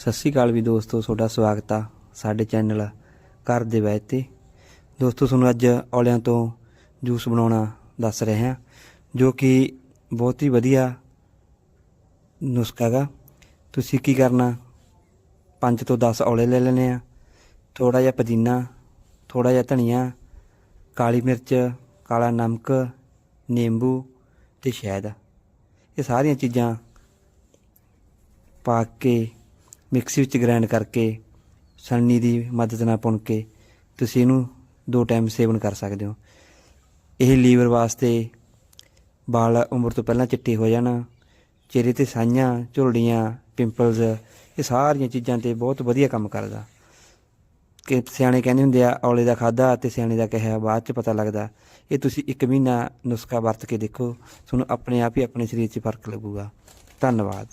ਸਤਿ ਸ਼੍ਰੀ ਅਕਾਲ ਵੀ ਦੋਸਤੋ, ਤੁਹਾਡਾ ਸਵਾਗਤ ਆ ਸਾਡੇ ਚੈਨਲ ਘਰ ਦੇ ਵੈਦ ਤੇ। ਦੋਸਤੋ, ਤੁਹਾਨੂੰ ਅੱਜ ਔਲਿਆਂ ਤੋਂ ਜੂਸ ਬਣਾਉਣਾ ਦੱਸ ਰਹੇ ਹਾਂ, ਜੋ ਕਿ ਬਹੁਤ ਹੀ ਵਧੀਆ ਨੁਸਖਾ ਹੈਗਾ। ਤੁਸੀਂ ਕੀ ਕਰਨਾ? 5 ਤੋਂ 10 ਔਲੇ ਲੈ ਲੈਣੇ ਆ ਥੋੜਾ ਜਿਹਾ ਪੁਦੀਨਾ ਥੋੜਾ ਜਿਹਾ ਧਨੀਆ, ਕਾਲੀ ਮਿਰਚ, ਕਾਲਾ ਨਮਕ, ਨਿੰਬੂ ਤੇ ਸ਼ਹਿਦ। ਇਹ ਸਾਰੀਆਂ ਚੀਜ਼ਾਂ ਪਾ ਕੇ ਮਿਕਸੀ ਵਿੱਚ ਗ੍ਰਾਈਂਡ ਕਰਕੇ ਛਣਨੀ ਦੀ ਮਦਦ ਨਾਲ ਪੁਣ ਕੇ, ਤੁਸੀਂ ਇਹਨੂੰ ਦੋ ਟਾਈਮ ਸੇਵਨ ਕਰ ਸਕਦੇ ਹੋ। ਇਹ ਲੀਵਰ ਵਾਸਤੇ ਵਾਲ ਉਮਰ ਤੋਂ ਪਹਿਲਾਂ ਚਿੱਟੇ ਹੋ ਜਾਣਾ, ਚਿਹਰੇ ਤੇ ਸਾਈਆਂ, ਝੁਰੜੀਆਂ ਪਿੰਪਲਸ ਇਹ ਸਾਰੀਆਂ ਚੀਜ਼ਾਂ ਤੇ ਬਹੁਤ ਵਧੀਆ ਕੰਮ ਕਰਦਾ। ਕਿ ਸਿਆਣੇ ਕਹਿੰਦੇ ਹੁੰਦੇ ਆ, ਔਲੇ ਦਾ ਖਾਦਾ ਤੇ ਸਿਆਣੇ ਦਾ ਕਿਹਾ, ਬਾਅਦ ਚ ਪਤਾ ਲੱਗਦਾ, ਇਹ ਤੁਸੀਂ ਇੱਕ ਮਹੀਨਾ ਨੁਸਖਾ ਵਰਤ ਕੇ ਦੇਖੋ, ਤੁਹਾਨੂੰ ਆਪਣੇ ਆਪ ਹੀ ਆਪਣੇ ਸਰੀਰ 'ਚ ਫ਼ਰਕ ਲੱਗੂਗਾ। ਧੰਨਵਾਦ।